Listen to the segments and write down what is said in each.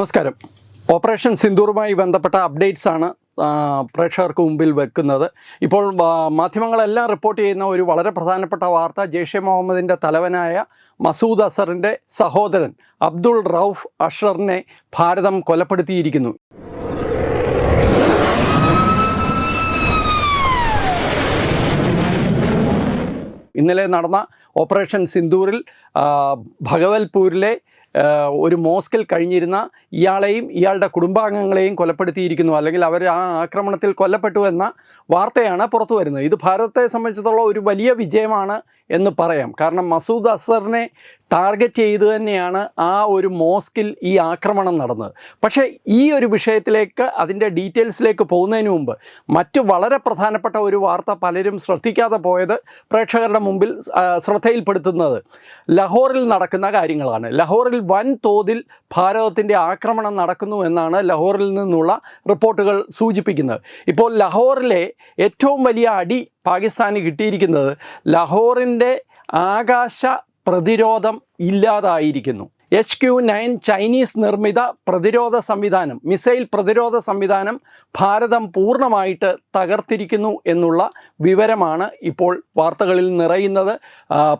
നമസ്കാരം. ഓപ്പറേഷൻ സിന്ദൂറുമായി ബന്ധപ്പെട്ട അപ്ഡേറ്റ്സ് ആണ് പ്രേക്ഷകർക്ക് മുമ്പിൽ വെക്കുന്നത്. ഇപ്പോൾ മാധ്യമങ്ങളെല്ലാം റിപ്പോർട്ട് ചെയ്യുന്ന ഒരു വളരെ പ്രധാനപ്പെട്ട വാർത്ത ജെയ്ഷെ മുഹമ്മദിന്റെ തലവനായ മസൂദ് അസറിന്റെ സഹോദരൻ അബ്ദുൾ റൌഫ് അഷറിനെ ഭാരതം കൊലപ്പെടുത്തിയിരിക്കുന്നു. ഇന്നലെ നടന്ന ഓപ്പറേഷൻ സിന്ദൂറിൽ ഭഗവൽപൂരിലെ ഒരു മോസ്കിൽ കഴിഞ്ഞിരുന്ന ഇയാളെയും ഇയാളുടെ കുടുംബാംഗങ്ങളെയും കൊലപ്പെടുത്തിയിരിക്കുന്നു. അല്ലെങ്കിൽ അവർ ആ ആക്രമണത്തിൽ കൊല്ലപ്പെട്ടു എന്ന വാർത്തയാണ് പുറത്തു വരുന്നത്. ഇത് ഭാരതത്തെ സംബന്ധിച്ചിടത്തോളം ഒരു വലിയ വിജയമാണ് എന്ന് പറയാം. കാരണം മസൂദ് അസറിനെ ടാർഗറ്റ് ചെയ്തു തന്നെയാണ് ആ ഒരു മോസ്കിൽ ഈ ആക്രമണം നടന്നത്. പക്ഷേ ഈ ഒരു വിഷയത്തിലേക്ക് അതിന്റെ ഡീറ്റെയിൽസിലേക്ക് പോകുന്നതിന് മുമ്പ് മറ്റ് വളരെ പ്രധാനപ്പെട്ട ഒരു വാർത്ത പലരും ശ്രദ്ധിക്കാതെ പോയത് പ്രേക്ഷകരുടെ മുമ്പിൽ ശ്രദ്ധയിൽപ്പെടുത്തുന്നത് ലഹോറിൽ നടക്കുന്ന കാര്യങ്ങളാണ്. ലഹോറിൽ വൻ തോതിൽ ഭാരതത്തിന്റെ ആക്രമണം നടക്കുന്നു എന്നാണ് ലഹോറിൽ നിന്നുള്ള റിപ്പോർട്ടുകൾ സൂചിപ്പിക്കുന്നത്. ഇപ്പോൾ ലഹോറിലെ ഏറ്റവും വലിയ അടി പാകിസ്ഥാന് കിട്ടിയിരിക്കുന്നത് ലഹോറിന്റെ ആകാശ പ്രതിരോധം ഇല്ലാതായിരിക്കുന്നു. എച്ച് ക്യു നയൻ ചൈനീസ് നിർമ്മിത പ്രതിരോധ സംവിധാനം മിസൈൽ പ്രതിരോധ സംവിധാനം ഭാരതം പൂർണമായിട്ട് തകർത്തിരിക്കുന്നു എന്നുള്ള വിവരമാണ് ഇപ്പോൾ വാർത്തകളിൽ നിറയുന്നത്.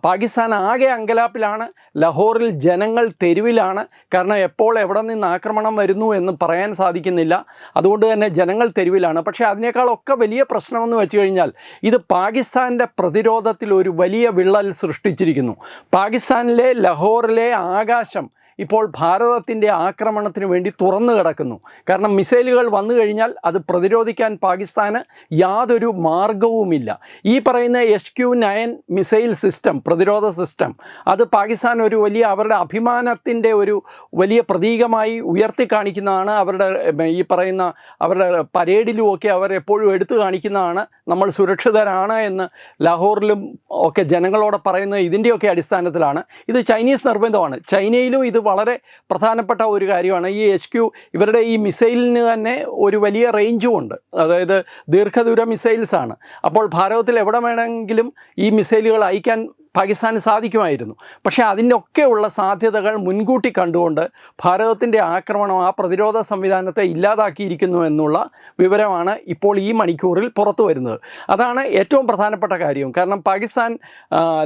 പാകിസ്ഥാൻ ആകെ അങ്കലാപ്പിലാണ് ലഹോറിൽ ജനങ്ങൾ തെരുവിലാണ്. കാരണം എപ്പോൾ എവിടെ നിന്ന് ആക്രമണം വരുന്നു എന്ന് പറയാൻ സാധിക്കുന്നില്ല. അതുകൊണ്ട് തന്നെ ജനങ്ങൾ തെരുവിലാണ്. പക്ഷേ അതിനേക്കാളൊക്കെ വലിയ പ്രശ്നമെന്ന് വെച്ച് കഴിഞ്ഞാൽ ഇത് പാകിസ്ഥാന്റെ പ്രതിരോധത്തിൽ ഒരു വലിയ വിള്ളൽ സൃഷ്ടിച്ചിരിക്കുന്നു. പാകിസ്ഥാനിലെ ലഹോറിലെ ആകാശം ഇപ്പോൾ ഭാരതത്തിന്റെ ആക്രമണത്തിന് വേണ്ടി തുറന്നു കിടക്കുന്നു. കാരണം മിസൈലുകൾ വന്നു കഴിഞ്ഞാൽ അത് പ്രതിരോധിക്കാൻ പാകിസ്ഥാന് യാതൊരു മാർഗവുമില്ല. ഈ പറയുന്ന H Q nine missile system പ്രതിരോധ സിസ്റ്റം അത് പാകിസ്ഥാൻ ഒരു വലിയ അവരുടെ അഭിമാനത്തിന്റെ ഒരു വലിയ പ്രതീകമായി ഉയർത്തി കാണിക്കുന്നതാണ് അവരുടെ ഈ പറയുന്ന അവരുടെ പരേഡിലുമൊക്കെ അവർ എപ്പോഴും എടുത്തു കാണിക്കുന്നതാണ്. നമ്മൾ സുരക്ഷിതരാണ് എന്ന് ലാഹോറിലും ഒക്കെ ജനങ്ങളോട് പറയുന്നത് ഇതിന്റെയൊക്കെ അടിസ്ഥാനത്തിലാണ്. ഇത് ചൈനീസ് നിർബന്ധമാണ്. ചൈനയിലും ഇത് വളരെ പ്രധാനപ്പെട്ട ഒരു കാര്യമാണ്. ഈ എച്ച് ക്യു ഇവരുടെ ഈ മിസൈലിന് തന്നെ ഒരു വലിയ റേഞ്ചും ഉണ്ട്. അതായത് ദീർഘദൂര മിസൈൽസാണ് അപ്പോൾ ഭാരതത്തിൽ എവിടെ വേണമെങ്കിലും ഈ മിസൈലുകൾ അയക്കാൻ പാകിസ്ഥാന് സാധിക്കുമായിരുന്നു. പക്ഷേ അതിന്റെയൊക്കെയുള്ള സാധ്യതകൾ മുൻകൂട്ടി കണ്ടുകൊണ്ട് ഭാരതത്തിന്റെ ആക്രമണം ആ പ്രതിരോധ സംവിധാനത്തെ ഇല്ലാതാക്കിയിരിക്കുന്നു എന്നുള്ള വിവരമാണ് ഇപ്പോൾ ഈ മണിക്കൂറിൽ പുറത്തു വരുന്നത്. അതാണ് ഏറ്റവും പ്രധാനപ്പെട്ട കാര്യം. കാരണം പാകിസ്ഥാൻ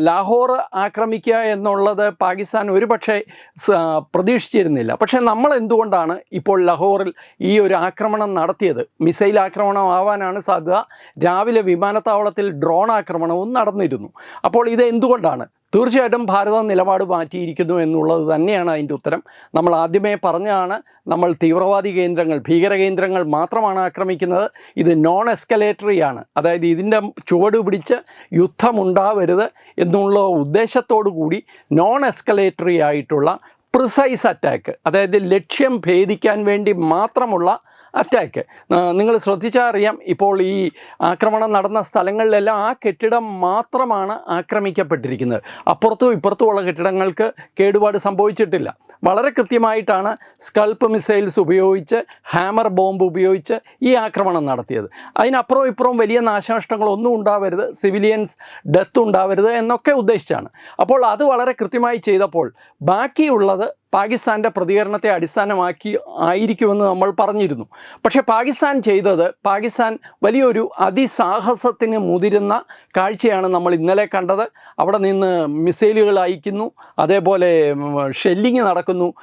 ലാഹോർ ആക്രമിക്കുക എന്നുള്ളത് പാകിസ്ഥാൻ ഒരുപക്ഷെ പ്രതീക്ഷിച്ചിരുന്നില്ല. പക്ഷേ നമ്മൾ എന്തുകൊണ്ടാണ് ഇപ്പോൾ ലാഹോറിൽ ഈ ഒരു ആക്രമണം നടത്തിയത്? മിസൈൽ ആക്രമണം ആവാനാണ് സാധ്യത. രാവിലെ വിമാനത്താവളത്തിൽ ഡ്രോൺ ആക്രമണവും നടന്നിരുന്നു. അപ്പോൾ ഇത് എന്തുകൊണ്ടാണ് തീർച്ചയായിട്ടും ഭാരതം നിലപാട് മാറ്റിയിരിക്കുന്നു എന്നുള്ളത് തന്നെയാണ് അതിന്റെ ഉത്തരം. നമ്മൾ ആദ്യമേ പറഞ്ഞാണ് നമ്മൾ തീവ്രവാദി കേന്ദ്രങ്ങൾ ഭീകര കേന്ദ്രങ്ങൾ മാത്രമാണ് ആക്രമിക്കുന്നത്. ഇത് നോൺ എസ്കലേറ്ററി ആണ്. അതായത് ഇതിന്റെ ചുവട് പിടിച്ച് യുദ്ധമുണ്ടാവരുത് എന്നുള്ള ഉദ്ദേശത്തോടു കൂടി നോൺ എസ്കലേറ്ററി ആയിട്ടുള്ള പ്രിസൈസ് അറ്റാക്ക് അതായത് ലക്ഷ്യം ഭേദിക്കാൻ വേണ്ടി മാത്രമുള്ള അറ്റാക്ക്. നിങ്ങൾ ശ്രദ്ധിച്ചാൽ അറിയാം ഇപ്പോൾ ഈ ആക്രമണം നടന്ന സ്ഥലങ്ങളിലെല്ലാം ആ കെട്ടിടം മാത്രമാണ് ആക്രമിക്കപ്പെട്ടിരിക്കുന്നത്. അപ്പുറത്തും ഇപ്പുറത്തുമുള്ള കെട്ടിടങ്ങൾക്ക് കേടുപാട് സംഭവിച്ചിട്ടില്ല. വളരെ കൃത്യമായിട്ടാണ് സ്കൾപ്പ് മിസൈൽസ് ഉപയോഗിച്ച് ഹാമർ ബോംബ് ഉപയോഗിച്ച് ഈ ആക്രമണം നടത്തിയത്. അതിനപ്പുറവും ഇപ്പുറവും വലിയ നാശനഷ്ടങ്ങളൊന്നും ഉണ്ടാവരുത് സിവിലിയൻസ് ഡെത്ത് ഉണ്ടാവരുത് എന്നൊക്കെ ഉദ്ദേശിച്ചാണ്. അപ്പോൾ അത് വളരെ കൃത്യമായി ചെയ്തപ്പോൾ ബാക്കിയുള്ളത് പാകിസ്ഥാന്റെ പ്രതികരണത്തെ അടിസ്ഥാനമാക്കി ആയിരിക്കുമെന്ന് നമ്മൾ പറഞ്ഞിരുന്നു. പക്ഷേ പാകിസ്ഥാൻ ചെയ്തത് പാകിസ്ഥാൻ വലിയൊരു അതിസാഹസത്തിന് മുതിരുന്ന കാഴ്ചയാണ് നമ്മൾ ഇന്നലെ കണ്ടത്. അവിടെ നിന്ന് മിസൈലുകൾ അയക്കുന്നു അതേപോലെ ഷെല്ലിങ് നടക്കുന്നു.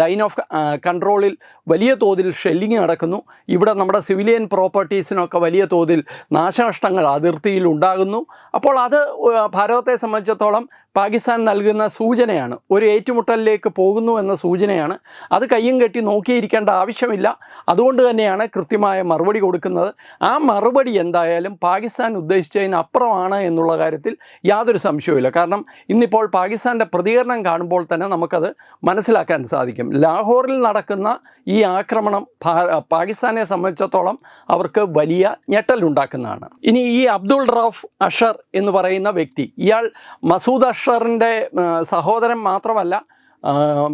ലൈൻ ഓഫ് കൺട്രോളിൽ വലിയ തോതിൽ ഷെല്ലിങ് നടക്കുന്നു. ഇവിടെ നമ്മുടെ സിവിലിയൻ പ്രോപ്പർട്ടീസിനൊക്കെ വലിയ തോതിൽ നാശനഷ്ടങ്ങൾ അതിർത്തിയിൽ ഉണ്ടാകുന്നു. അപ്പോൾ അത് ഭാരതത്തെ സംബന്ധിച്ചിടത്തോളം പാകിസ്ഥാൻ നൽകുന്ന സൂചനയാണ്. ഒരു ഏറ്റുമുട്ടലിലേക്ക് പോകുന്നു എന്ന സൂചനയാണ്. അത് കയ്യും കെട്ടി നോക്കിയിരിക്കേണ്ട ആവശ്യമില്ല. അതുകൊണ്ട് തന്നെയാണ് കൃത്യമായ മറുപടി കൊടുക്കുന്നത്. ആ മറുപടി എന്തായാലും പാകിസ്ഥാൻ ഉദ്ദേശിച്ചതിനപ്പുറമാണ് എന്നുള്ള കാര്യത്തിൽ യാതൊരു സംശയവുമില്ല. കാരണം ഇന്നിപ്പോൾ പാകിസ്ഥാന്റെ പ്രതികരണം കാണുമ്പോൾ തന്നെ നമുക്കത് മനസ്സിലാക്കാൻ സാധിക്കും. ലാഹോറിൽ നടക്കുന്ന ഈ ആക്രമണം പാകിസ്ഥാനെ സംബന്ധിച്ചിടത്തോളം അവർക്ക് വലിയ ഞെട്ടലുണ്ടാക്കുന്നതാണ് ഇനി ഈ അബ്ദുൾ റഫ് അഷർ എന്ന് പറയുന്ന വ്യക്തി ഇയാൾ മസൂദ് അഷറിന്റെ സഹോദരൻ മാത്രമല്ല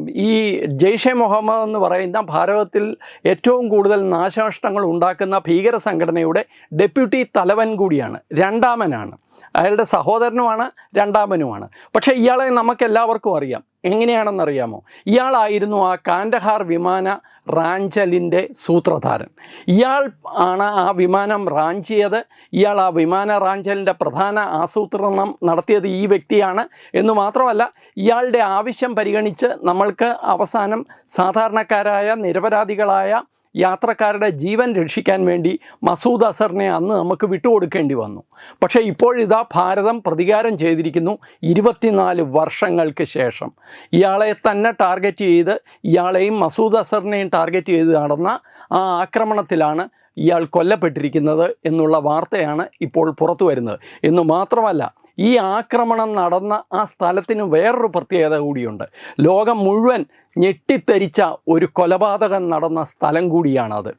ഈ ജെയ്ഷെ മുഹമ്മദ് എന്ന് പറയുന്ന ഭാരതത്തിൽ ഏറ്റവും കൂടുതൽ നാശനഷ്ടങ്ങൾ ഉണ്ടാക്കുന്ന ഭീകര സംഘടനയുടെ ഡെപ്യൂട്ടി തലവൻ കൂടിയാണ് രണ്ടാമനാണ്. അയാളുടെ സഹോദരനുമാണ് രണ്ടാമനുമാണ്. പക്ഷേ ഇയാളെ നമുക്കെല്ലാവർക്കും അറിയാം. എങ്ങനെയാണെന്നറിയാമോ? ഇയാളായിരുന്നു ആ കാൻഡഹാർ വിമാന റാഞ്ചലിന്റെ സൂത്രധാരൻ. ഇയാൾ ആണ് ആ വിമാനം റാഞ്ചിയത്. ഇയാൾ ആ വിമാന റാഞ്ചലിന്റെ പ്രധാന ആസൂത്രണം നടത്തിയത് ഈ വ്യക്തിയാണ്. എന്ന് മാത്രമല്ല ഇയാളുടെ ആവശ്യം പരിഗണിച്ച് നമ്മൾക്ക് അവസാനം സാധാരണക്കാരായ നിരപരാധികളായ യാത്രക്കാരുടെ ജീവൻ രക്ഷിക്കാൻ വേണ്ടി മസൂദ് അസറിനെ അന്ന് നമുക്ക് വിട്ടുകൊടുക്കേണ്ടി വന്നു. പക്ഷേ ഇപ്പോഴിതാ ഭാരതം പ്രതികാരം ചെയ്തിരിക്കുന്നു ഇരുപത്തിനാല് വർഷങ്ങൾക്ക് ശേഷം. ഇയാളെ തന്നെ ടാർഗറ്റ് ചെയ്ത് ഇയാളെയും മസൂദ് അസറിനെയും ടാർഗറ്റ് ചെയ്ത് നടന്ന ആ ആക്രമണത്തിലാണ് ഇയാൾ കൊല്ലപ്പെട്ടിരിക്കുന്നത് എന്നുള്ള വാർത്തയാണ് ഇപ്പോൾ പുറത്തു വരുന്നത് എന്ന് മാത്രമല്ല ഈ ആക്രമണം നടന്ന ആ സ്ഥലത്തിന് വേറൊരു പ്രത്യേകത കൂടിയുണ്ട്. ലോകം മുഴുവൻ ഞെട്ടിത്തരിച്ച ഒരു കൊലപാതകം നടന്ന സ്ഥലം കൂടിയാണത്.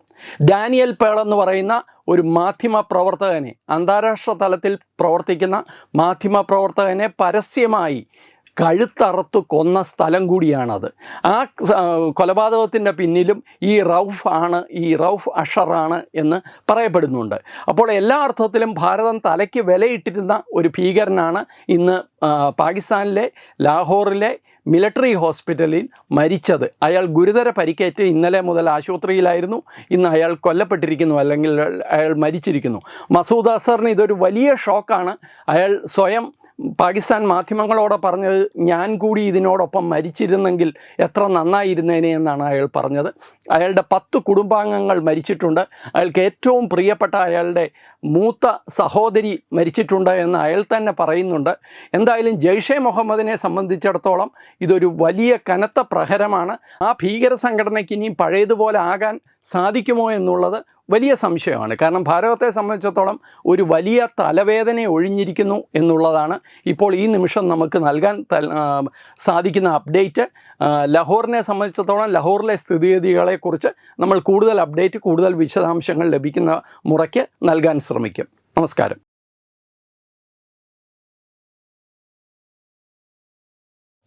ഡാനിയൽ പേൾ എന്ന് പറയുന്ന ഒരു മാധ്യമ പ്രവർത്തകനെ അന്താരാഷ്ട്ര തലത്തിൽ പ്രവർത്തിക്കുന്ന മാധ്യമ പ്രവർത്തകനെ പരസ്യമായി കഴുത്തറുത്തു കൊന്ന സ്ഥലം കൂടിയാണത്. ആ കൊലപാതകത്തിന്റെ പിന്നിലും ഈ റൌഫ് ആണ് ഈ റൌഫ് അഷറാണ് എന്ന് പറയപ്പെടുന്നുണ്ട്. അപ്പോൾ എല്ലാ അർത്ഥത്തിലും ഭാരതം തലയ്ക്ക് വിലയിട്ടിരുന്ന ഒരു ഭീകരനാണ് ഇന്ന് പാകിസ്ഥാനിലെ ലാഹോറിലെ മിലിറ്ററി ഹോസ്പിറ്റലിൽ മരിച്ചത്. അയാൾ ഗുരുതര പരിക്കേറ്റ് ഇന്നലെ മുതൽ ആശുപത്രിയിലായിരുന്നു. ഇന്ന് അയാൾ കൊല്ലപ്പെട്ടിരിക്കുന്നു അല്ലെങ്കിൽ അയാൾ മരിച്ചിരിക്കുന്നു. മസൂദ് അസറിന് ഇതൊരു വലിയ ഷോക്കാണ്. അയാൾ സ്വയം പാകിസ്ഥാൻ മാധ്യമങ്ങളോട് പറഞ്ഞത് ഞാൻ കൂടി ഇതിനോടൊപ്പം മരിച്ചിരുന്നെങ്കിൽ എത്ര നന്നായിരുന്നേനെ എന്നാണ് അയാൾ പറഞ്ഞത്. അയാളുടെ പത്ത് കുടുംബാംഗങ്ങൾ മരിച്ചിട്ടുണ്ട്. അയാൾക്ക് ഏറ്റവും പ്രിയപ്പെട്ട അയാളുടെ മൂത്ത സഹോദരി മരിച്ചിട്ടുണ്ട് എന്ന് അയാൾ തന്നെ പറയുന്നുണ്ട്. എന്തായാലും ജെയ്ഷെ മുഹമ്മദിനെ സംബന്ധിച്ചിടത്തോളം ഇതൊരു വലിയ കനത്ത പ്രഹരമാണ്. ആ ഭീകര സംഘടനയ്ക്ക് ഇനിയും പഴയതുപോലെ ആകാൻ സാധിക്കുമോ എന്നുള്ളത് വലിയ സംശയമാണ്. കാരണം ഭാരതത്തെ സംബന്ധിച്ചിടത്തോളം ഒരു വലിയ തലവേദന ഒഴിഞ്ഞിരിക്കുന്നു എന്നുള്ളതാണ് ഇപ്പോൾ ഈ നിമിഷം നമുക്ക് നൽകാൻ സാധിക്കുന്ന അപ്ഡേറ്റ്. ലഹോറിനെ സംബന്ധിച്ചിടത്തോളം ലഹോറിലെ സ്ഥിതിഗതികളെക്കുറിച്ച് നമ്മൾ കൂടുതൽ അപ്ഡേറ്റ് കൂടുതൽ വിശദാംശങ്ങൾ ലഭിക്കുന്ന മുറയ്ക്ക് നൽകാൻ ശ്രമിക്കും. നമസ്കാരം.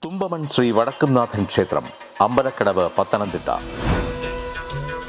തുമ്പമൺ ശ്രീ വടക്കുംനാഥൻ ക്ഷേത്രം അമ്പലക്കടവ് പത്തനംതിട്ട.